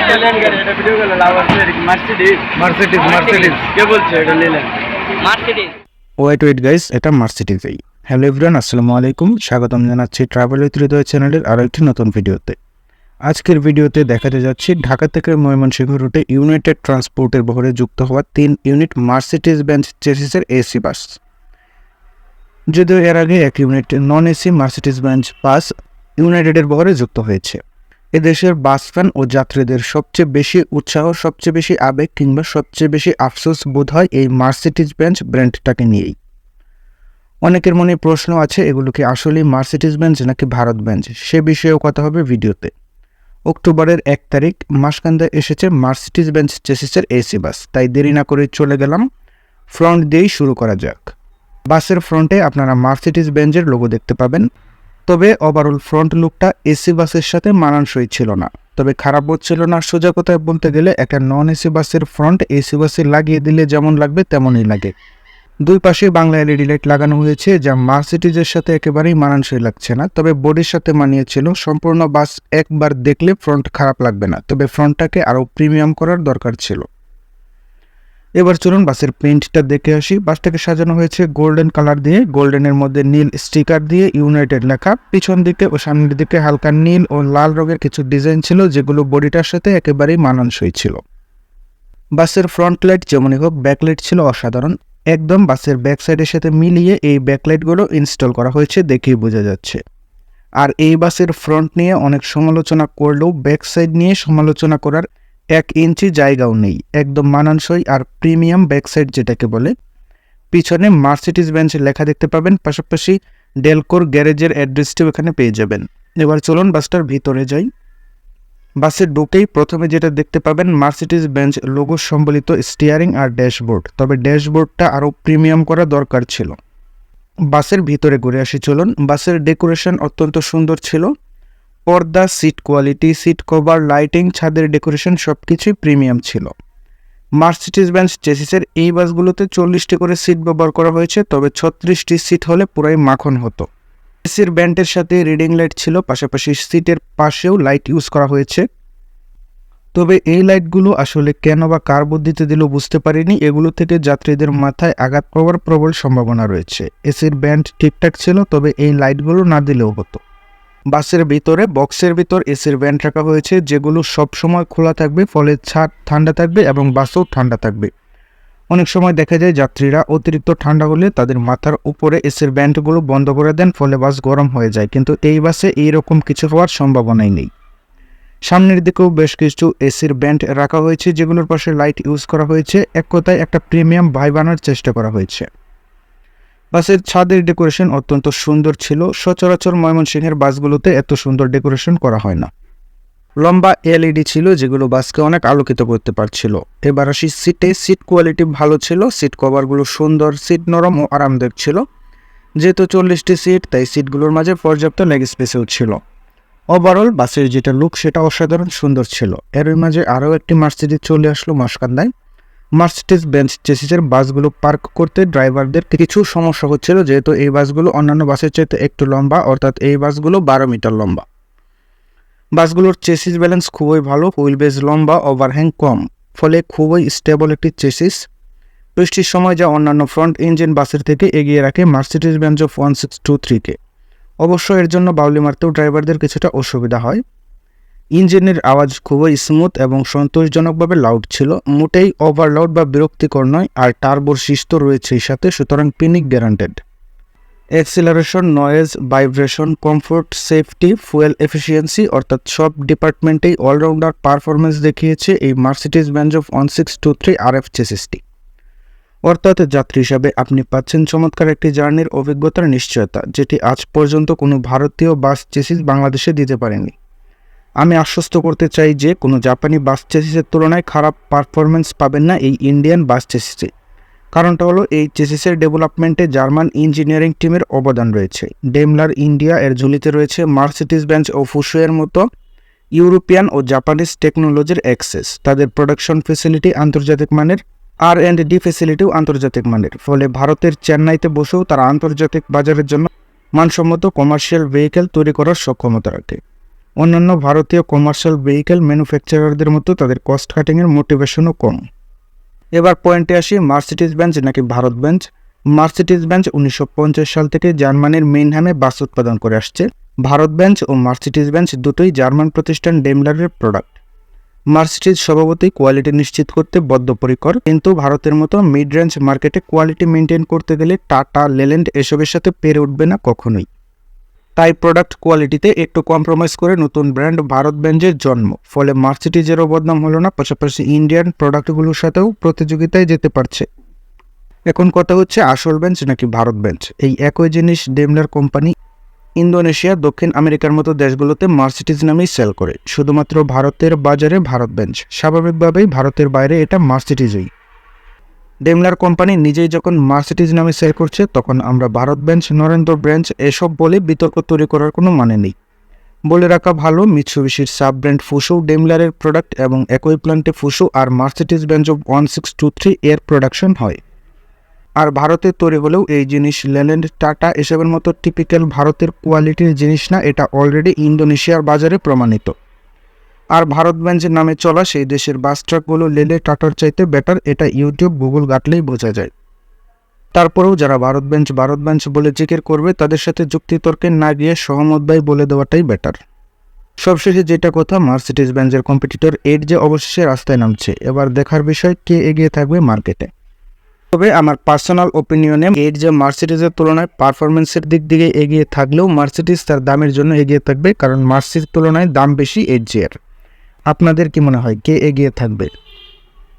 Italian গাড়ি এটা video করলে লাভ আছে মার্সিডিজ মার্সিডিজ মার্সিডিজ কে বলছে এটা নিলেন মার্সিডিজ ওয়েট ওয়েট গাইস এটা মার্সিডিজেই হ্যালো এভরিওয়ান আসসালামু আলাইকুম। স্বাগতম জানাচ্ছি ট্রাভেল উইথ হৃদয় চ্যানেলের আরও একটি নতুন ভিডিওতে আজকের ভিডিওতে দেখাতে যাচ্ছি ঢাকা থেকে ময়মনসিংহ রুটে ইউনাইটেড ট্রান্সপোর্টের বহরে যুক্ত হওয়া তিন ইউনিট মার্সিডিজ বেঞ্চ চেসিসের এসি বাস যদিও এর আগে এক unit non AC Mercedes Benz bus ইউনাইটেডের বহরে যুক্ত হয়েছে। এদেশের বাস ফ্যান ও যাত্রীদের সবচেয়ে বেশি উৎসাহ, সবচেয়ে বেশি আবেগ কিংবা সবচেয়ে বেশি আফসোস বোধ হয় এই মার্সিডিজ বেঞ্চ ব্র্যান্ডটাকে নিয়েই। অনেকের মনে প্রশ্ন আছে, এগুলো কি আসলেই মার্সিডিজ বেঞ্চ নাকি ভারত বেঞ্চ? সে বিষয়েও কথা হবে ভিডিওতে। অক্টোবরের এক তারিখ মাসকান্দায় এসেছে মার্সিডিজ বেঞ্চ চেসিসের এসি বাস। তাই দেরি না করে চলে গেলাম। ফ্রন্ট দিয়েই শুরু করা যাক। বাসের ফ্রন্টে আপনারা মার্সিডিজ বেঞ্চের লোগো দেখতে পাবেন। তবে ওভারঅল ফ্রন্ট লুকটা এসি বাসের সাথে মানানসই ছিল না। তবে খারাপ হচ্ছিল না সোজা কথায় বলতে গেলে একটা নন এসি বাসের ফ্রন্ট এসি বাসে লাগিয়ে দিলে যেমন লাগবে তেমনই লাগে। দুই পাশে বাংলা এলইডি লাইট লাগানো হয়েছে, যা মার্সিডিজের সাথে একেবারেই মানানসই লাগছে না, তবে বডির সাথে মানিয়েছিল, সম্পূর্ণ বাস একবার দেখলে ফ্রন্ট খারাপ লাগবে না, তবে ফ্রন্টটাকে আরও প্রিমিয়াম করার দরকার ছিল। এবার চলুন বাসের পেইন্টটা দেখে আসি। বাসটাকে সাজানো হয়েছে গোল্ডেন কালার দিয়ে। গোল্ডেনের মধ্যে নীল স্টিকার দিয়ে ইউনাইটেড লেখা। পিছন দিকে ও সামনের দিকে হালকা নীল ও লাল রঙের কিছু ডিজাইন ছিল, যেগুলো বডিটার সাথে একেবারেই মানানসই ছিল। বাসের ফ্রন্ট লাইট যেমনই হোক ব্যাকলাইট ছিল অসাধারণ। একদম বাসের ব্যাক সাইডের সাথে মিলিয়ে এই ব্যাকলাইটগুলো ইনস্টল করা হয়েছে দেখেই বোঝা যাচ্ছে। আর এই বাসের ফ্রন্ট নিয়ে অনেক সমালোচনা করলেও ব্যাক সাইড নিয়ে সমালোচনা করার এক ইঞ্চি জায়গাও নেই, একদম মানানসই আর প্রিমিয়াম ব্যাক সাইড যেটাকে বলে। পিছনে মার্সিডিজ বেঞ্চ লেখা দেখতে পাবেন, পাশাপাশি ডেলকোর গ্যারেজের অ্যাড্রেসটিও এখানে পেয়ে যাবেন। এবার চলুন বাসটার ভিতরে যাই। বাসে ঢুকেই প্রথমে যেটা দেখতে পাবেন, মার্সিডিজ বেঞ্চ লোগো সম্বলিত স্টিয়ারিং আর ড্যাশবোর্ড। তবে ড্যাশবোর্ডটা আরও প্রিমিয়াম করা দরকার ছিল। বাসের ভিতরে ঘুরে আসি, চলুন। বাসের ডেকোরেশন অত্যন্ত সুন্দর ছিল। পর্দা seat quality seat cover lighting ছাদের ডেকোরেশন সব কিছুই প্রিমিয়াম ছিল। মার্সিডিজ বেঞ্চ চেসিসের এই বাসগুলোতে চল্লিশটি করে সিট ব্যবহার করা হয়েছে, তবে ছত্রিশটি সিট হলে পুরাই মাখন হতো। এসির ব্যান্ডের সাথে রিডিং লাইট ছিল, পাশাপাশি সিটের পাশেও লাইট ইউজ করা হয়েছে। তবে এই লাইটগুলো আসলে কেন বা কার বুদ্ধিতে দিল বুঝতে পারিনি, এগুলো থেকে যাত্রীদের মাথায় আঘাত পাওয়ার প্রবল সম্ভাবনা রয়েছে। এসির ব্যান্ড ঠিকঠাক ছিল, তবে এই লাইটগুলো না দিলেও হতো। বাসের ভিতরে, বক্সের ভিতর এসির ব্যান্ড রাখা হয়েছে, যেগুলো সব সময় খোলা থাকবে, ফলে ছাদ ঠান্ডা থাকবে এবং বাসও ঠান্ডা থাকবে। অনেক সময় দেখা যায় যাত্রীরা অতিরিক্ত ঠান্ডা হলে তাদের মাথার উপরে এসির ব্যান্ডগুলো বন্ধ করে দেন, ফলে বাস গরম হয়ে যায়, কিন্তু এই বাসে এইরকম কিছু হওয়ার সম্ভাবনাই নেই। সামনের দিকেও বেশ কিছু এসির ব্যান্ড রাখা হয়েছে, যেগুলোর পাশে লাইট ইউজ করা হয়েছে। এক কথায় একটা প্রিমিয়াম ভাই বানার চেষ্টা করা হয়েছে। বাসের ছাদের ডেকোরেশন অত্যন্ত সুন্দর ছিল। সচরাচর ময়মনসিংহের বাসগুলোতে এত সুন্দর ডেকোরেশন করা হয় না। লম্বা এলইডি ছিল, যেগুলো বাসকে অনেক আলোকিত করতে পারছিল। এবার আসি সিটে। সিট কোয়ালিটি ভালো ছিল, সিট কভারগুলো সুন্দর, সিট নরম ও আরামদায়ক ছিল। যেহেতু চল্লিশটি সিট, তাই সিটগুলোর মাঝে পর্যাপ্ত লেগ স্পেসেও ছিল। ওভারঅল বাসের যেটা লুক, সেটা অসাধারণ সুন্দর ছিল। এর মাঝে আরও একটি মার্সিডিজ চলে আসলো মাসকান্দায়। মার্সিডিজ বেঞ্চ চেসিসের বাসগুলো পার্ক করতে ড্রাইভারদের কিছু সমস্যা হচ্ছিল, যেহেতু এই বাসগুলো অন্যান্য বাসের চাইতে একটু লম্বা, অর্থাৎ এই বাসগুলো বারো মিটার লম্বা। বাসগুলোর চেসিস ব্যালেন্স খুবই ভালো, হুইল বেস লম্বা, ওভারহ্যাং কম, ফলে খুবই স্টেবল একটি চেসিস। বৃষ্টির সময় যা অন্যান্য ফ্রন্ট ইঞ্জিন বাসের থেকে এগিয়ে রাখে Mercedes Benz of one six two থ্রিকে। অবশ্য এর জন্য বাউলি মারতেও ড্রাইভারদের কিছুটা অসুবিধা হয়। ইঞ্জিনের আওয়াজ খুবই স্মুথ এবং সন্তোষজনকভাবে লাউড ছিল। মোটেই ওভারলাউড বা বিরক্তিকর নয়, আর টার্বোর শিস্ত রয়েছে সাথে, সুতরাং পিনিক guaranteed acceleration noise vibration comfort safety fuel efficiency অর্থাৎ সব ডিপার্টমেন্টেই অলরাউন্ডার পারফরমেন্স দেখিয়েছে এই Mercedes Benz of one six two three R F চেসিসটি অর্থাৎ যাত্রী হিসাবে আপনি পাচ্ছেন চমৎকার একটি জার্নির অভিজ্ঞতার নিশ্চয়তা, যেটি আজ পর্যন্ত কোনো ভারতীয় বাস চেসিস বাংলাদেশে দিতে পারেনি। আমি আশ্বস্ত করতে চাই যে কোনো জাপানি বাস চেসিসের তুলনায় খারাপ পারফরমেন্স পাবেন না এই ইন্ডিয়ান বাস চেসিসে। কারণটা হলো এই চেসিসের ডেভেলপমেন্টে জার্মান ইঞ্জিনিয়ারিং টিমের অবদান রয়েছে। ডেমলার ইন্ডিয়া এর ঝুলিতে রয়েছে মার্সিডিজ বেঞ্চ ও ফুসুয়ের মতো ইউরোপিয়ান ও জাপানিজ টেকনোলজির অ্যাক্সেস। তাদের প্রোডাকশন ফেসিলিটি আন্তর্জাতিক মানের আর অ্যান্ড ডি ফেসিলিটিও আন্তর্জাতিক মানের। ফলে ভারতের চেন্নাইতে বসেও তারা আন্তর্জাতিক বাজারের জন্য মানসম্মত কমার্শিয়াল ভেহিকেল তৈরি করার সক্ষমতা রাখে। অন্যান্য ভারতীয় কমার্শিয়াল ভেহিকেল ম্যানুফ্যাকচারারদের মতো তাদের কস্ট কাটিংয়ের মোটিভেশনও কম। এবার পয়েন্টে আসি মার্সিডিজ বেঞ্চ নাকি ভারত বেঞ্চ মার্সিডিজ বেঞ্চ উনিশশো পঞ্চাশ সাল থেকে জার্মানির মেইনহ্যামে বাস উৎপাদন করে আসছে। ভারত বেঞ্চ ও মার্সিডিজ বেঞ্চ দুটোই জার্মান প্রতিষ্ঠান ডেমলারের প্রোডাক্ট মার্সিডিজ স্বভাবতই কোয়ালিটি নিশ্চিত করতে বদ্ধপরিকর, কিন্তু ভারতের মতো মিড রেঞ্জ মার্কেটে কোয়ালিটি মেনটেন করতে গেলে টাটা লেল্যান্ড এসবের সাথে পেরে উঠবে না কখনোই। তাই প্রোডাক্ট কোয়ালিটিতে একটু কম্প্রোমাইজ করে নতুন ব্র্যান্ড ভারত বেঞ্জের জন্ম। ফলে মার্সিডিজেরও বদনাম হলো না, পাশাপাশি ইন্ডিয়ান প্রোডাক্টগুলোর সাথেও প্রতিযোগিতায় যেতে পারছে। এখন কথা হচ্ছে আসল বেঞ্চ নাকি ভারত বেঞ্চ এই একই জিনিস ডেমলার কোম্পানি ইন্দোনেশিয়া, দক্ষিণ আমেরিকার মতো দেশগুলোতে মার্সিডিজ নামেই সেল করে। শুধুমাত্র ভারতের বাজারে ভারত বেঞ্চ স্বাভাবিকভাবেই ভারতের বাইরে এটা মার্সিডিজই। ডেমলার কোম্পানি নিজেই যখন মার্সিডিজ নামে সেল করছে, তখন আমরা ভারত বেঞ্চ নরেন্দ্র ব্রেঞ্চ এসব বলে বিতর্ক তৈরি করার কোনো মানে নেই। বলে রাখা ভালো মিৎসুবিশির সাব ব্র্যান্ড ফুসো ডেমলারের প্রোডাক্ট এবং একই প্ল্যান্টে Fuso R Mercedes Benz of one six two three এর প্রোডাকশন হয়। আর ভারতে তৈরি হলেও এই জিনিস লেল্যান্ড টাটা এসবের মতো টিপিক্যাল ভারতের কোয়ালিটির জিনিস না, এটা অলরেডি ইন্দোনেশিয়ার বাজারে প্রমাণিত। আর ভারত বেঞ্চের নামে চলা সেই দেশের বাস ট্রাকগুলো লেলে টাটার চাইতে বেটার এটা ইউটিউব গুগল ঘাটলেই বোঝা যায়। তারপরেও যারা ভারত বেঞ্চ ভারত বেঞ্চ বলে জিকির করবে, তাদের সাথে যুক্তিতর্কে না গিয়ে সহমত ভাই বলে দেওয়াটাই বেটার সবশেষে যেটা কথা মার্সিডিজ বেঞ্চের কম্পিটিটর এর যে অবশেষে রাস্তায় নামছে, এবার দেখার বিষয়, কে এগিয়ে থাকবে মার্কেটে তবে আমার পার্সোনাল ওপিনিয়নে এর যে মার্সিডিজের তুলনায় পারফরমেন্সের দিক দিকে এগিয়ে থাকলেও মার্সিডিজ তার দামের জন্য এগিয়ে থাকবে, কারণ মার্সির তুলনায় দাম বেশি এর আপনাদের কি মনে হয় কে এগিয়ে থাকবে?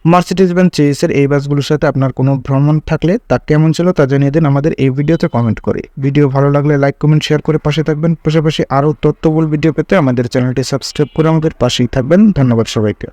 মার্সিডিজ ব্যান্ড চেইসের এই বাসগুলোর সাথে আপনার কোনো ভ্রমণ থাকলে তা কেমন ছিল তা জানিয়ে দিন আমাদের এই ভিডিওতে কমেন্ট করে। ভিডিও ভালো লাগলে লাইক কমেন্ট শেয়ার করে পাশে থাকবেন। পাশাপাশি আরও তথ্যবুল ভিডিও পেতে আমাদের চ্যানেলটি সাবস্ক্রাইব করে আমাদের পাশেই থাকবেন। ধন্যবাদ সবাইকে।